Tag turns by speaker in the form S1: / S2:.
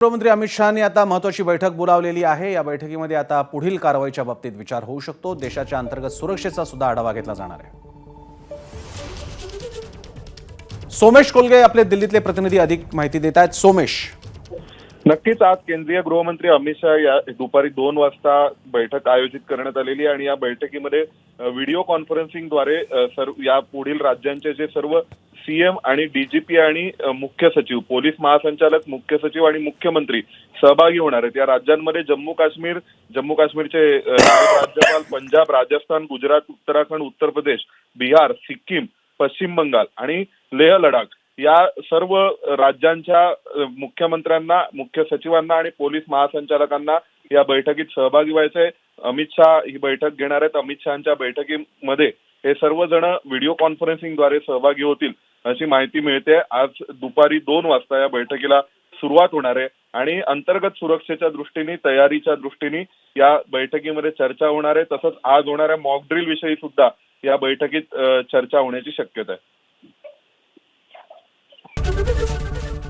S1: गृहमंत्री अमित शहानी आता महत्वाची बैठक बोलावलेली आहे. या बैठकीमध्ये आता पुढील कारवाईच्या बाबतीत विचार होऊ शकतो. देशाच्या अंतर्गत सुरक्षेचा सुद्धा आढावा घेतला जाणार आहे. सोमेश कोलगे आपले दिल्लीतले प्रतिनिधी अधिक माहिती देत आहेत. सोमेश
S2: नक्कीच आज केंद्रीय गृहमंत्री अमित शहा या दुपारी दोन वाजता बैठक आयोजित करण्यात आलेली आणि या बैठकीमध्ये व्हिडिओ कॉन्फरन्सिंगद्वारे सर्व या पुढील राज्यांचे जे सर्व सीएम आणि डीजीपी आणि मुख्य सचिव पोलीस महासंचालक मुख्य सचिव आणि मुख्यमंत्री सहभागी होणार आहेत. या राज्यांमध्ये जम्मू काश्मीर जम्मू काश्मीरचे राज्यपाल पंजाब राजस्थान गुजरात उत्तराखंड उत्तर प्रदेश बिहार सिक्कीम पश्चिम बंगाल आणि लेह लडाख या सर्व राज्यांच्या मुख्यमंत्र्यांना मुख्य सचिवांना आणि पोलीस महासंचालकांना या बैठकीत सहभागी व्हायचंय. अमित शहा ही बैठक घेणार आहेत. अमित शहाच्या बैठकीमध्ये हे सर्वजण व्हिडिओ कॉन्फरन्सिंगद्वारे सहभागी होतील अशी माहिती मिळते. आज दुपारी दोन वाजता या बैठकीला सुरुवात होणार आहे आणि अंतर्गत सुरक्षेच्या दृष्टीने तयारीच्या दृष्टीने या बैठकीमध्ये चर्चा होणार आहे. तसंच आज होणाऱ्या मॉक ड्रिल विषयी सुद्धा या बैठकीत चर्चा होण्याची शक्यता आहे.